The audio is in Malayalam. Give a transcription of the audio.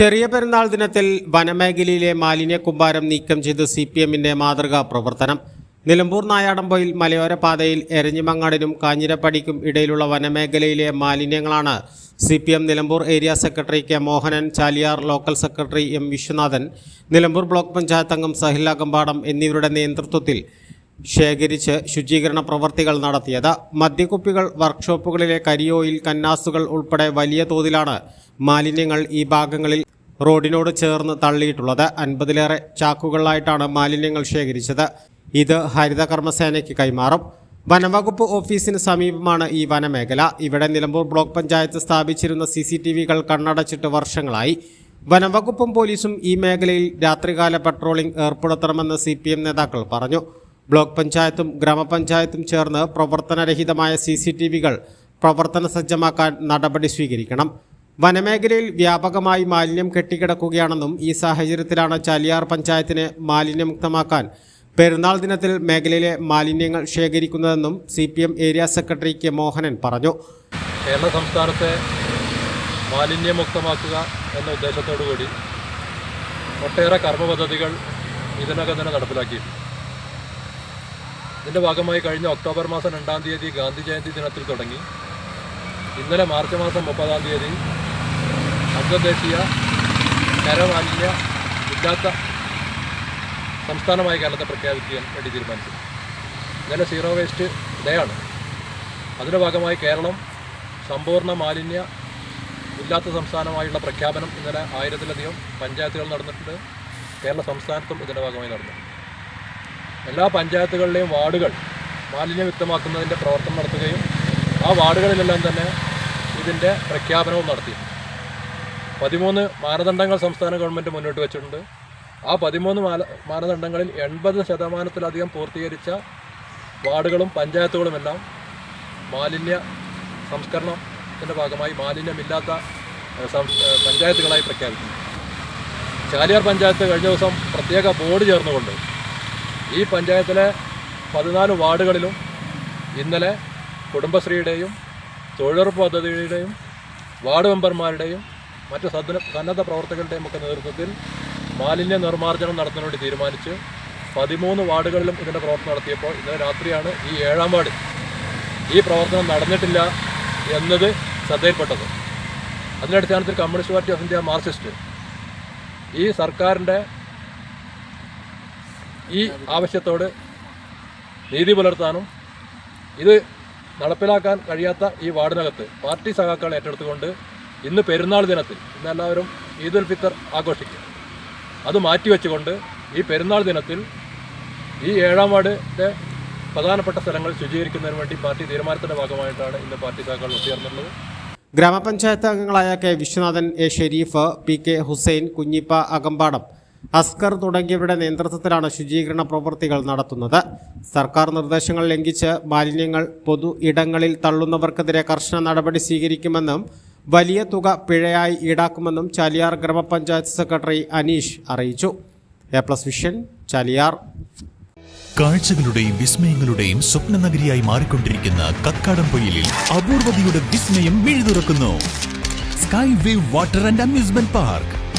ചെറിയ പെരുന്നാൾ ദിനത്തിൽ വനമേഖലയിലെ മാലിന്യ കുമ്പാരം നീക്കം ചെയ്ത് സി പി എമ്മിന്റെ മാതൃകാ പ്രവർത്തനം. നിലമ്പൂർ നായാടമ്പൊയിൽ മലയോര പാതയിൽ എരഞ്ഞിമങ്ങാടിനും കാഞ്ഞിരപ്പടിക്കും ഇടയിലുള്ള വനമേഖലയിലെ മാലിന്യങ്ങളാണ് C P M Nilambur area secretary K Mohanan Chaliyar local secretary M Viswanathan Nilambur block panchayat അംഗം സഹില കമ്പാടം എന്നിവരുടെ നേതൃത്വത്തിൽ ശേഖരിച്ച് ശുചീകരണ പ്രവർത്തികൾ നടത്തിയത്. മദ്യക്കുപ്പികൾ വർക്ക്ഷോപ്പുകളിലെ കരിയോയിൽ കന്നാസുകൾ ഉൾപ്പെടെ വലിയ തോതിലാണ് മാലിന്യങ്ങൾ ഈ ഭാഗങ്ങളിൽ റോഡിനോട് ചേർന്ന് തള്ളിയിട്ടുള്ളത്. അൻപതിലേറെ ചാക്കുകളിലായിട്ടാണ് മാലിന്യങ്ങൾ ശേഖരിച്ചത്. ഇത് ഹരിതകർമ്മസേനയ്ക്ക് കൈമാറും. വനംവകുപ്പ് ഓഫീസിന് സമീപമാണ് ഈ വനമേഖല. ഇവിടെ നിലമ്പൂർ ബ്ലോക്ക് പഞ്ചായത്ത് സ്ഥാപിച്ചിരുന്ന സി സി ടി വികൾ കണ്ണടച്ചിട്ട് വർഷങ്ങളായി. വനംവകുപ്പും പോലീസും ഈ മേഖലയിൽ രാത്രികാല പട്രോളിംഗ് ഏർപ്പെടുത്തണമെന്ന് സി പി എം നേതാക്കൾ പറഞ്ഞു. ബ്ലോക്ക് പഞ്ചായത്തും ഗ്രാമപഞ്ചായത്തും ചേർന്ന് പ്രവർത്തനരഹിതമായ സി സി ടി വികൾ പ്രവർത്തന സജ്ജമാക്കാൻ നടപടി സ്വീകരിക്കണം. വനമേഖലയിൽ വ്യാപകമായി മാലിന്യം കെട്ടിക്കിടക്കുകയാണെന്നും ഈ സാഹചര്യത്തിലാണ് ചാലിയാർ പഞ്ചായത്തിനെ മാലിന്യമുക്തമാക്കാൻ പെരുന്നാൾ ദിനത്തിൽ മേഖലയിലെ മാലിന്യങ്ങൾ ശേഖരിക്കുന്നതെന്നും C P M area secretary K Mohanan പറഞ്ഞു. കേരള സംസ്ഥാനത്തെ മാലിന്യമുക്തമാക്കുക എന്ന ഉദ്ദേശത്തോടു കൂടി ഒട്ടേറെ കർമ്മ പദ്ധതികൾ ഇതിനകം തന്നെ നടപ്പിലാക്കിയിട്ടുണ്ട്. ഇതിന്റെ ഭാഗമായി കഴിഞ്ഞ ഒക്ടോബർ മാസം രണ്ടാം തീയതി ഗാന്ധി ജയന്തി ദിനത്തിൽ തുടങ്ങി. ഇന്നലെ മാർച്ച് മാസം മുപ്പതാം തീയതി അന്തർദേശീയ കരമാലിന്യ ഇല്ലാത്ത സംസ്ഥാനമായി കേരളത്തെ പ്രഖ്യാപിക്കാൻ വേണ്ടി തീരുമാനിച്ചു. ഇന്നലെ സീറോ വേസ്റ്റ് ഡേ ആണ്. അതിന്റെ ഭാഗമായി കേരളം സമ്പൂർണ മാലിന്യ ഇല്ലാത്ത സംസ്ഥാനമായുള്ള പ്രഖ്യാപനം ഇന്നലെ ആയിരത്തിലധികം പഞ്ചായത്തുകൾ നടന്നിട്ടുണ്ട്. കേരള സംസ്ഥാനത്തും ഇതിന്റെ ഭാഗമായി നടന്നു. എല്ലാ പഞ്ചായത്തുകളിലെയും വാർഡുകൾ മാലിന്യമുക്തമാക്കുന്നതിന്റെ പ്രവർത്തനം നടത്തുകയും ആ വാർഡുകളിലെല്ലാം തന്നെ ഇതിന്റെ പ്രഖ്യാപനവും നടത്തി. പതിമൂന്ന് മാനദണ്ഡങ്ങൾ സംസ്ഥാന ഗവൺമെന്റ് മുന്നോട്ട് വെച്ചിട്ടുണ്ട്. ആ പതിമൂന്ന് മാന മാനദണ്ഡങ്ങളിൽ എൺപത് ശതമാനത്തിലധികം പൂർത്തീകരിച്ച വാർഡുകളും പഞ്ചായത്തുകളുമെല്ലാം മാലിന്യ സംസ്കരണത്തിന്റെ ഭാഗമായി മാലിന്യമില്ലാത്ത പഞ്ചായത്തുകളായി പ്രഖ്യാപിച്ചു ചാലിയാർ പഞ്ചായത്ത് കഴിഞ്ഞ ദിവസം പ്രത്യേക ബോർഡ് ചേർന്നുകൊണ്ട് ഈ പഞ്ചായത്തിലെ പതിനാല് വാർഡുകളിലും ഇന്നലെ കുടുംബശ്രീയുടെയും തൊഴിലുറപ്പ് പദ്ധതിയുടെയും വാർഡ് മെമ്പർമാരുടെയും മറ്റ് സദ്ന സന്നദ്ധ പ്രവർത്തകരുടെയും ഒക്കെ നേതൃത്വത്തിൽ മാലിന്യ നിർമ്മാർജനം നടത്താൻ വേണ്ടി തീരുമാനിച്ച് പതിമൂന്ന് വാർഡുകളിലും ഇതിന്റെ പ്രവർത്തനം നടത്തിയപ്പോൾ ഇന്നലെ രാത്രിയാണ് ഈ ഏഴാം വാർഡ് ഈ പ്രവർത്തനം നടന്നിട്ടില്ല എന്നത് ശ്രദ്ധയിൽപ്പെട്ടത്. അതിന്റെ അടിസ്ഥാനത്തിൽ communist party of India Marxist ഈ സർക്കാരിന്റെ ഈ ആവശ്യത്തോട് നീതി പുലർത്താനും ഇത് നടപ്പിലാക്കാൻ കഴിയാത്ത ഈ വാർഡിനകത്ത് പാർട്ടി സഖാക്കൾ ഏറ്റെടുത്തുകൊണ്ട് ഇന്ന് പെരുന്നാൾ ദിനത്തിൽ ഇന്ന് എല്ലാവരും ഈദ് ഉൽ ഫിത്തർ ആഘോഷിക്കും. അത് മാറ്റിവെച്ചുകൊണ്ട് ഈ പെരുന്നാൾ ദിനത്തിൽ ഈ ഏഴാം വാർഡിന്റെ പ്രധാനപ്പെട്ട സ്ഥലങ്ങൾ ശുചീകരിക്കുന്നതിന് വേണ്ടി പാർട്ടി തീരുമാനത്തിന്റെ ഭാഗമായിട്ടാണ് ഇന്ന് പാർട്ടി സഖാക്കൾ ഒത്തുചേർന്നുള്ളത് ഗ്രാമപഞ്ചായത്ത് അംഗങ്ങളായ K. Viswanathan A. Sharif P. K. Hussain Kunhippa Akampadam Askar തുടങ്ങിയവരുടെ നേതൃത്വത്തിലാണ് ശുചീകരണ പ്രവൃത്തികൾ നടത്തുന്നത്. സർക്കാർ നിർദ്ദേശങ്ങൾ ലംഘിച്ച് മാലിന്യങ്ങൾ പൊതു ഇടങ്ങളിൽ തള്ളുന്നവർക്കെതിരെ കർശന നടപടി സ്വീകരിക്കുമെന്നും വലിയ തുക പിഴയായി ഈടാക്കുമെന്നും ചാലിയാർ ഗ്രാമപഞ്ചായത്ത് സെക്രട്ടറി അനീഷ് അറിയിച്ചു. A plus vision Chaliyar. കാഴ്ചകളുടെയും വിസ്മയങ്ങളുടെയും സ്വപ്ന നഗരിയായി മാറിക്കൊണ്ടിരിക്കുന്ന കക്കാടം പൊയിലിൽ അപൂർവതയുടെ വിസ്മയം മിഴുതുറക്കുന്നു. Sky wave water and amusement park.